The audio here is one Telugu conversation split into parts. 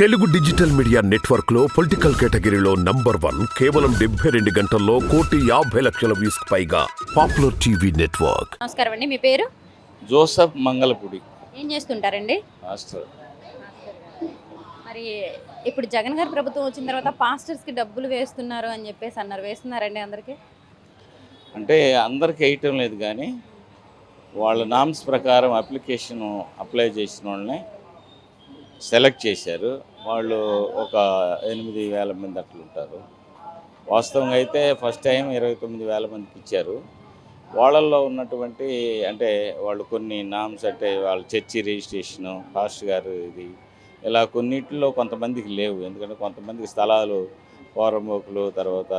తెలుగు డిజిటల్ మీడియా నెట్వర్క్లో పొలిటికల్ కేటగిరీలో నంబర్ వన్ కేవలం డెబ్బై రెండు గంటల్లో కోటి యాభై లక్షల వ్యూస్ పైగా పాపులర్ టీవీ నెట్వర్క్. నమస్కారం అండి మీ పేరు? జోసఫ్ మంగళపుడి. ఏం చేస్తుంటారండి? మాస్టర్ మరి ఇప్పుడు జగన్ గారి ప్రభుత్వం వచ్చిన తర్వాత పాస్టర్స్కి డబ్బులు వేస్తున్నారు అని చెప్పేసి అన్నారు. వేస్తున్నారండి అందరికీ? అంటే అందరికి వేయటం లేదు కానీ వాళ్ళ నామ్స్ ప్రకారం అప్లికేషన్ అప్లై చేసిన వాళ్ళని సెలెక్ట్ చేశారు. వాళ్ళు ఒక ఎనిమిది వేల మంది అట్లా ఉంటారు. వాస్తవంగా అయితే ఫస్ట్ టైం ఇరవై తొమ్మిది వేల మందికి ఇచ్చారు. వాళ్ళల్లో ఉన్నటువంటి అంటే వాళ్ళు కొన్ని నామ్స్ అంటే వాళ్ళ చర్చి రిజిస్ట్రేషను పాస్టర్ గారు ఇది ఇలా కొన్నిటిలో కొంతమందికి లేవు. ఎందుకంటే కొంతమందికి స్థలాలు పోరమోకులు తర్వాత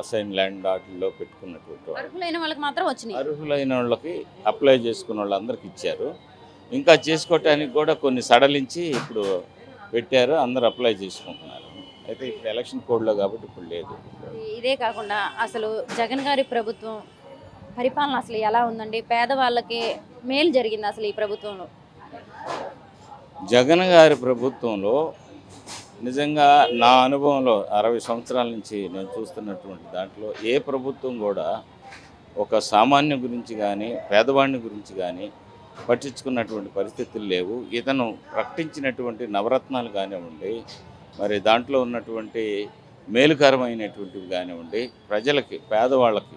అసైన్ ల్యాండ్ వాటిల్లో పెట్టుకున్నటువంటి వాళ్ళు. అర్హులైన వాళ్ళకి మాత్రం వచ్చినాయి. అర్హులైన వాళ్ళకి అప్లై చేసుకున్న వాళ్ళందరికీ ఇచ్చారు. ఇంకా చేసుకోవటానికి కూడా కొన్ని సడలించి ఇప్పుడు పెట్టారు అందరూ అప్లై చేసుకుంటున్నారు. అయితే ఇప్పుడు ఎలక్షన్ కోడ్లో కాబట్టి ఇప్పుడు లేదు. ఇదే కాకుండా అసలు జగన్ గారి ప్రభుత్వం పరిపాలన అసలు ఎలా ఉందండి? పేదవాళ్ళకి మేలు జరిగింది అసలు ఈ ప్రభుత్వంలో? జగన్ గారి ప్రభుత్వంలో నిజంగా నా అనుభవంలో అరవై సంవత్సరాల నుంచి నేను చూస్తున్నటువంటి దాంట్లో ఏ ప్రభుత్వం కూడా ఒక సామాన్య గురించి కానీ పేదవాడిని గురించి కానీ పట్టించుకున్నటువంటి పరిస్థితులు లేవు. ఇతను ప్రకటించినటువంటి నవరత్నాలు కానివ్వండి మరి దాంట్లో ఉన్నటువంటి మేలుకరమైనటువంటివి కానివ్వండి ప్రజలకి పేదవాళ్ళకి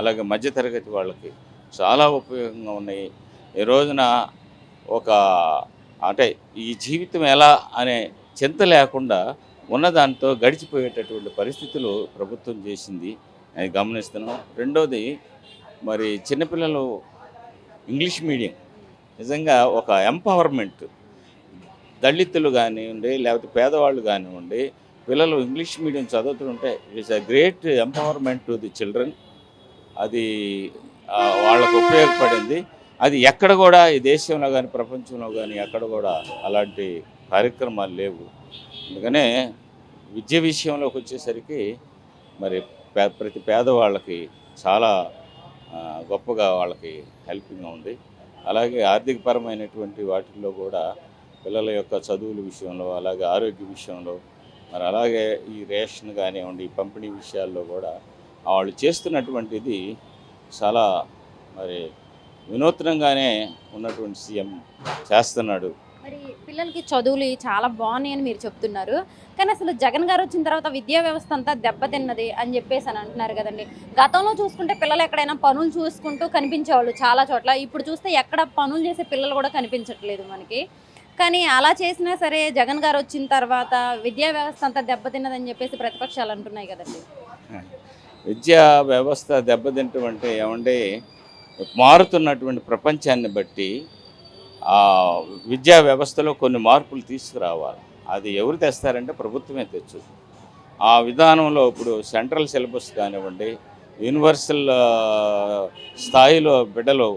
అలాగే మధ్యతరగతి వాళ్ళకి చాలా ఉపయోగంగా ఉన్నాయి. ఈ రోజున ఒక అంటే ఈ జీవితం ఎలా అనే చింత లేకుండా ఉన్నదాంతో గడిచిపోయేటటువంటి పరిస్థితులు ప్రభుత్వం చేసింది. అది గమనిస్తున్నాం. రెండోది మరి చిన్నపిల్లలు ఇంగ్లీష్ మీడియం నిజంగా ఒక ఎంపవర్మెంట్ దళితులు కానివ్వండి లేకపోతే పేదవాళ్ళు కానివ్వండి పిల్లలు ఇంగ్లీష్ మీడియం చదువుతుంటే it's a great empowerment to the children అది వాళ్ళకు ఉపయోగపడింది. అది ఎక్కడ కూడా ఈ దేశంలో కానీ ప్రపంచంలో కానీ ఎక్కడ కూడా అలాంటి కార్యక్రమాలు లేవు. అందుకనే విద్య విషయంలోకి వచ్చేసరికి మరి పే ప్రతి పేదవాళ్ళకి చాలా గొప్పగా వాళ్ళకి హెల్పింగ్గా ఉంది. అలాగే ఆర్థికపరమైనటువంటి వాటిల్లో కూడా పిల్లల యొక్క చదువుల విషయంలో అలాగే ఆరోగ్య విషయంలో మరి అలాగే ఈ రేషన్ కానివ్వండి ఈ పంపిణీ విషయాల్లో కూడా వాళ్ళు చేస్తున్నటువంటిది చాలా మరి వినూత్నంగానే ఉన్నటువంటి సీఎం చేస్తున్నాడు. మరి పిల్లలకి చదువులు చాలా బాగున్నాయి అని మీరు చెప్తున్నారు. కానీ అసలు జగన్ గారు వచ్చిన తర్వాత విద్యా వ్యవస్థ అంతా దెబ్బతిన్నది అని చెప్పేసి అని అంటున్నారు కదండి. గతంలో చూసుకుంటే పిల్లలు ఎక్కడైనా పనులు చూసుకుంటూ కనిపించేవాళ్ళు చాలా చోట్ల. ఇప్పుడు చూస్తే ఎక్కడ పనులు చేసే పిల్లలు కూడా కనిపించట్లేదు మనకి. కానీ అలా చేసినా సరే జగన్ గారు వచ్చిన తర్వాత విద్యా వ్యవస్థ అంతా దెబ్బతిన్నదని చెప్పేసి ప్రతిపక్షాలు అంటున్నాయి కదండి. విద్యా వ్యవస్థ దెబ్బతింటం అంటే ఏమంటే మారుతున్నటువంటి ప్రపంచాన్ని బట్టి విద్యా వ్యవస్థలో కొన్ని మార్పులు తీసుకురావాలి. అది ఎవరు తెస్తారంటే ప్రభుత్వమే తెచ్చు ఆ విధానంలో ఇప్పుడు సెంట్రల్ సిలబస్ కానివ్వండి యూనివర్సల్ స్థాయిలో బిడ్డలు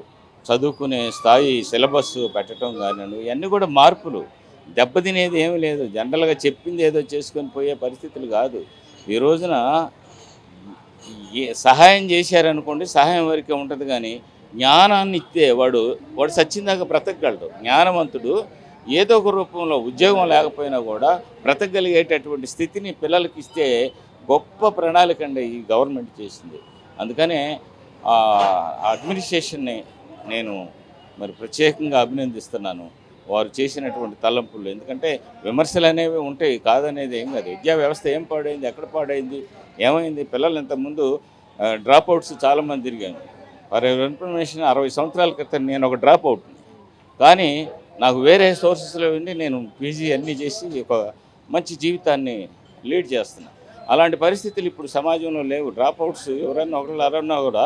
చదువుకునే స్థాయి సిలబస్ పెట్టడం కానివ్వండి ఇవన్నీ కూడా మార్పులు. దెబ్బతినేది ఏమీ లేదు. జనరల్గా చెప్పింది ఏదో చేసుకొని పోయే పరిస్థితులు కాదు. ఈ రోజున ఏ సహాయం చేశారనుకోండి సహాయం వరకే ఉంటుంది కానీ జ్ఞానాన్ని ఇస్తే వాడు వాడు సచ్చిందాక బ్రతకగలడు. జ్ఞానవంతుడు ఏదో ఒక రూపంలో ఉద్యోగం లేకపోయినా కూడా బ్రతకగలిగేటటువంటి స్థితిని పిల్లలకి ఇస్తే గొప్ప ప్రణాళిక అండి ఈ గవర్నమెంట్ చేసింది. అందుకనే ఆ అడ్మినిస్ట్రేషన్ని నేను మరి ప్రత్యేకంగా అభినందిస్తున్నాను. వారు చేసినటువంటి తలంపులు. ఎందుకంటే విమర్శలు అనేవి ఉంటాయి కాదనేది ఏం కాదు. విద్యా వ్యవస్థ ఏం పాడైంది ఎక్కడ పాడైంది ఏమైంది పిల్లలు ఇంతకుముందు డ్రాప్ అవుట్స్ చాలామంది తిరిగాను ఫర్ ఇన్ఫర్మేషన్ అరవై సంవత్సరాల క్రితం నేను ఒక డ్రాప్ అవుట్ కానీ నాకు వేరే సోర్సెస్లో ఉండి నేను పీజీ అన్నీ చేసి ఒక మంచి జీవితాన్ని లీడ్ చేస్తున్నాను అలాంటి పరిస్థితులు ఇప్పుడు సమాజంలో లేవు. డ్రాప్ అవుట్స్ ఎవరైనా ఒకళ్ళు ఎవరన్నా కూడా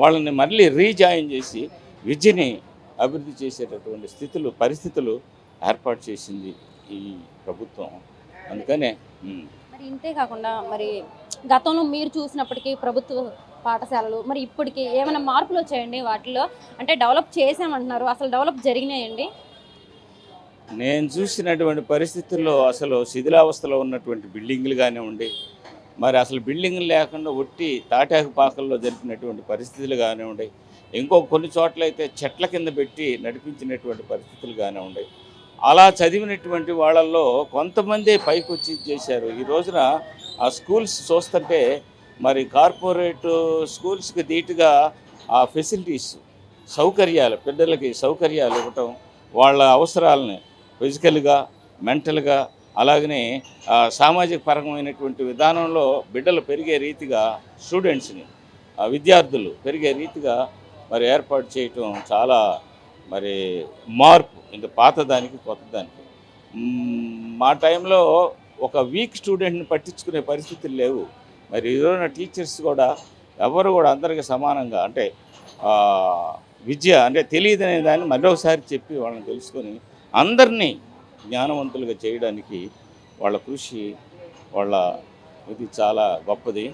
వాళ్ళని మళ్ళీ రీజాయిన్ చేసి విద్యని అభివృద్ధి చేసేటటువంటి స్థితులు పరిస్థితులు ఏర్పాటు చేసింది ఈ ప్రభుత్వం. అందుకనే మరి ఇంతే కాకుండా మరి గతంలో మీరు చూసినప్పటికీ ప్రభుత్వ పాఠశాలలు. మరి ఇప్పటికి ఏమైనా మార్పులు వచ్చాయండి వాటిలో? అంటే డెవలప్ చేసామంటున్నారు అసలు డెవలప్ జరిగినాయండి? నేను చూసినటువంటి పరిస్థితుల్లో అసలు శిథిలావస్థలో ఉన్నటువంటి బిల్డింగ్లు కానివ్వండి మరి అసలు బిల్డింగ్లు లేకుండా ఒట్టి తాటాకు పాకల్లో జరిపినటువంటి పరిస్థితులు కానివ్వండి ఇంకో కొన్ని చోట్ల అయితే చెట్ల కింద పెట్టి నడిపించినటువంటి పరిస్థితులు కానివ్వండి అలా చదివినటువంటి వాళ్ళల్లో కొంతమంది పైకి వచ్చి చేశారు. ఈ రోజున ఆ స్కూల్స్ చూస్తుంటే మరి కార్పొరేట్ స్కూల్స్కి ధీటుగా ఆ ఫెసిలిటీస్ సౌకర్యాలు పిల్లలకి సౌకర్యాలు ఇవ్వటం వాళ్ళ అవసరాలని ఫిజికల్గా మెంటల్గా అలాగనే సామాజిక పరమైనటువంటి విధానంలో బిడ్డలు పెరిగే రీతిగా స్టూడెంట్స్ని ఆ, విద్యార్థులు పెరిగే రీతిగా మరి ఏర్పాటు చేయటం చాలా మరి మార్పు ఇంకా పాత దానికి కొత్త దానికి మా టైంలో ఒక వీక్ స్టూడెంట్ని పట్టించుకునే పరిస్థితులు లేవు. మరి ఈరోజున టీచర్స్ కూడా ఎవరు కూడా అందరికీ సమానంగా అంటే విద్య అంటే తెలియదనే దాన్ని మరొకసారి చెప్పి వాళ్ళని తెలుసుకొని అందరినీ జ్ఞానవంతులుగా చేయడానికి వాళ్ళ కృషి వాళ్ళ ఇది చాలా గొప్పది.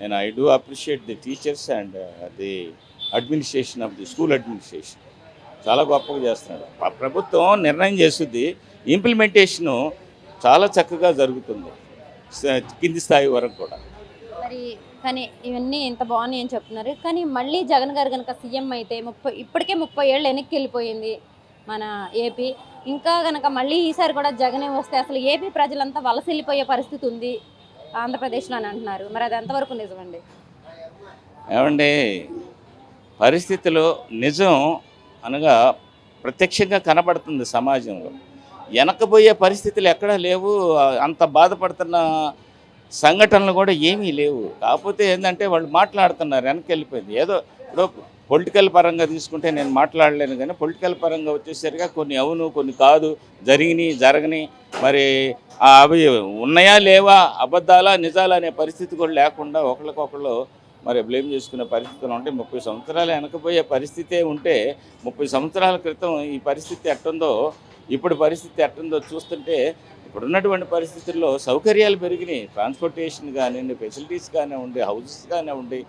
నేను I do appreciate the teachers and the administration of the school administration చాలా గొప్పగా చేస్తున్నాడు. ప్రభుత్వం నిర్ణయం చేస్తుంది. ఇంప్లిమెంటేషను చాలా చక్కగా జరుగుతుంది. కింది స్థాయి వరకు కూడా. మరి కానీ ఇవన్నీ ఇంత బాగున్నాయి అని చెప్తున్నారు. కానీ మళ్ళీ జగన్ గారు కనుక సీఎం అయితే ముప్పై ఇప్పటికే ముప్పై ఏళ్ళు వెనక్కి వెళ్ళిపోయింది మన ఏపీ. ఇంకా కనుక మళ్ళీ ఈసారి కూడా జగనే వస్తే అసలు ఏపీ ప్రజలంతా వలస వెళ్ళిపోయే పరిస్థితి ఉంది ఆంధ్రప్రదేశ్లో అని అంటున్నారు. మరి అది ఎంతవరకు నిజమండి? ఏమండి పరిస్థితులు నిజం అనగా ప్రత్యక్షంగా కనబడుతుంది సమాజంలో. వెనకబోయే పరిస్థితులు ఎక్కడా లేవు. అంత బాధపడుతున్న సంఘటనలు కూడా ఏమీ లేవు. కాకపోతే ఏంటంటే వాళ్ళు మాట్లాడుతున్నారు వెనక్కి వెళ్ళిపోయింది ఏదో ఇప్పుడు పొలిటికల్ పరంగా తీసుకుంటే నేను మాట్లాడలేను కానీ పొలిటికల్ పరంగా వచ్చేసరిగా కొన్ని అవును కొన్ని కాదు జరిగినాయి జరగని మరి అవి ఉన్నాయా లేవా అబద్ధాలా నిజాలా అనే పరిస్థితి కూడా లేకుండా ఒకరికొకళ్ళు మరి బ్లేమ్ చేసుకునే పరిస్థితులు ఉంటే ముప్పై సంవత్సరాలు వెనకపోయే పరిస్థితే ఉంటే ముప్పై సంవత్సరాల క్రితం ఈ పరిస్థితి ఎట్టుందో ఇప్పుడు పరిస్థితి ఎట్టుందో చూస్తుంటే ఇప్పుడున్నటువంటి పరిస్థితుల్లో సౌకర్యాలు పెరిగినాయి. ట్రాన్స్పోర్టేషన్ కానివ్వండి ఫెసిలిటీస్ కానివ్వండి హౌసెస్ కానివ్వండి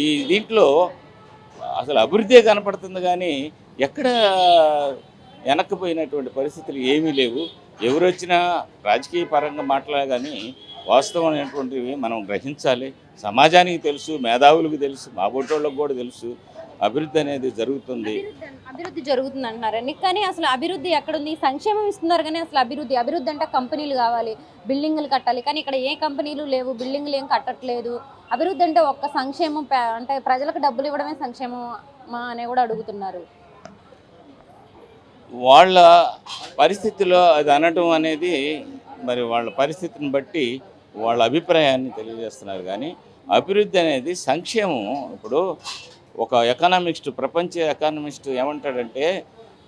ఈ దీంట్లో అసలు అభివృద్ధి కనపడుతుంది కానీ ఎక్కడ వెనక్కిపోయినటువంటి పరిస్థితులు ఏమీ లేవు. ఎవరు వచ్చినా రాజకీయ పరంగా మాట్లాడగాని వాస్తవమైనటువంటివి మనం గ్రహించాలి. సమాజానికి తెలుసు మేధావులకు తెలుసు మా బొట్టోళ్ళకు కూడా తెలుసు. అభివృద్ధి అనేది జరుగుతుంది. అభివృద్ధి జరుగుతుంది అంటున్నారండి కానీ అసలు అభివృద్ధి ఎక్కడుంది? సంక్షేమం ఇస్తున్నారు కానీ అసలు అభివృద్ధి అభివృద్ధి అంటే కంపెనీలు కావాలి బిల్డింగులు కట్టాలి. కానీ ఇక్కడ ఏ కంపెనీలు లేవు బిల్డింగులు ఏం కట్టట్లేదు. అభివృద్ధి అంటే ఒక్క సంక్షేమం అంటే ప్రజలకు డబ్బులు ఇవ్వడమే సంక్షేమం మా అనే కూడా అడుగుతున్నారు. వాళ్ళ పరిస్థితిలో అది అనడం అనేది మరి వాళ్ళ పరిస్థితిని బట్టి వాళ్ళ అభిప్రాయాన్ని తెలియజేస్తున్నారు. కానీ అభివృద్ధి అనేది సంక్షేమం. ఇప్పుడు ఒక ఎకనామిక్స్ట్ ప్రపంచ ఎకానమిస్ట్ ఏమంటాడంటే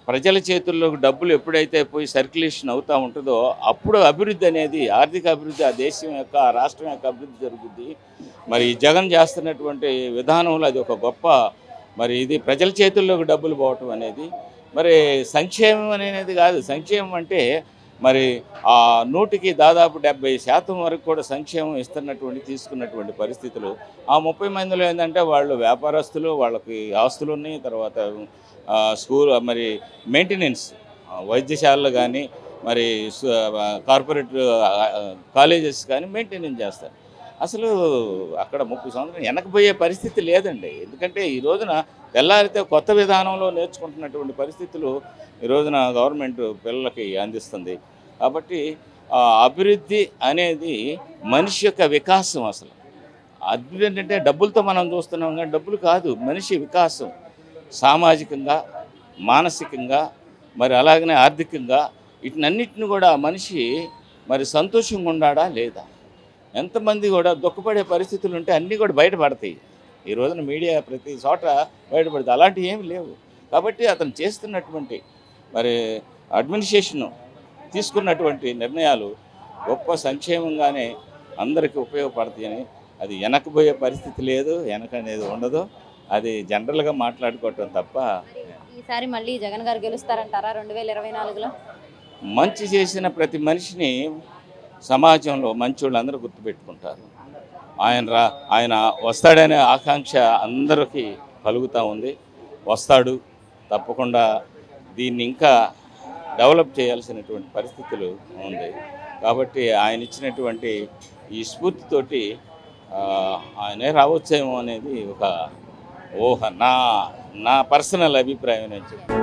ప్రజల చేతుల్లోకి డబ్బులు ఎప్పుడైతే పోయి సర్క్యులేషన్ అవుతూ ఉంటుందో అప్పుడు అభివృద్ధి అనేది ఆర్థిక అభివృద్ధి ఆ దేశం యొక్క ఆ రాష్ట్రం యొక్క అభివృద్ధి జరుగుద్ది. మరి జగన్ చేస్తున్నటువంటి విధానంలో అది ఒక గొప్ప మరి ఇది ప్రజల చేతుల్లోకి డబ్బులు పోవటం అనేది. మరి సంక్షేమం అనేది కాదు. సంక్షేమం అంటే మరి ఆ నూటికి దాదాపు డెబ్బై శాతం వరకు కూడా సంక్షేమం ఇస్తున్నటువంటి తీసుకున్నటువంటి పరిస్థితులు. ఆ ముప్పై మందిలో ఏంటంటే వాళ్ళు వ్యాపారస్తులు వాళ్ళకి ఆస్తులు ఉన్నాయి. తర్వాత స్కూల్ మరి మెయింటెనెన్స్ వైద్యశాలలు కానీ మరి సు- కార్పొరేట్ కాలేజెస్ కానీ మెయింటెనెన్స్ చేస్తారు. అసలు అక్కడ ముప్పై సంవత్సరం వెనకపోయే పరిస్థితి లేదండి. ఎందుకంటే ఈ రోజున తెల్లారితే కొత్త విధానంలో నేర్చుకుంటున్నటువంటి పరిస్థితులు ఈ రోజున గవర్నమెంట్ పిల్లలకి అందిస్తుంది. కాబట్టి అభివృద్ధి అనేది మనిషి యొక్క వికాసం అసలు. అభివృద్ధి ఏంటంటే డబ్బులతో మనం చూస్తున్నాం కానీ డబ్బులు కాదు మనిషి వికాసం. సామాజికంగా మానసికంగా మరి అలాగనే ఆర్థికంగా వీటినన్నిటిని కూడా మనిషి మరి సంతోషంగా ఉండాడా లేదా? ఎంతమంది కూడా దుఃఖపడే పరిస్థితులు ఉంటే అన్నీ కూడా బయటపడతాయి. ఈ రోజున మీడియా ప్రతి చోట బయటపడుతుంది అలాంటివి ఏమి లేవు. కాబట్టి అతను చేస్తున్నటువంటి మరి అడ్మినిస్ట్రేషను తీసుకున్నటువంటి నిర్ణయాలు గొప్ప సంక్షేమంగానే అందరికీ ఉపయోగపడతాయని అది వెనకపోయే పరిస్థితి లేదు వెనక అనేది ఉండదు. అది జనరల్గా మాట్లాడుకోవటం తప్ప ఈసారి మళ్ళీ జగన్ గారు గెలుస్తారంటారా రెండు వేల ఇరవై నాలుగులో? మంచి చేసిన ప్రతి మనిషిని సమాజంలో మంచోళ్ళు అందరూ గుర్తుపెట్టుకుంటారు. ఆయన రా ఆయన వస్తాడనే ఆకాంక్ష అందరికీ కలుగుతూ ఉంది. వస్తాడు తప్పకుండా దీన్ని ఇంకా డెవలప్ చేయాల్సినటువంటి పరిస్థితులు ఉంది. కాబట్టి ఆయన ఇచ్చినటువంటి ఈ స్ఫూర్తితోటి ఆయనే రావచ్చేమో అనేది ఒక ఊహ. నా నా పర్సనల్ అభిప్రాయం నేను చెప్తాను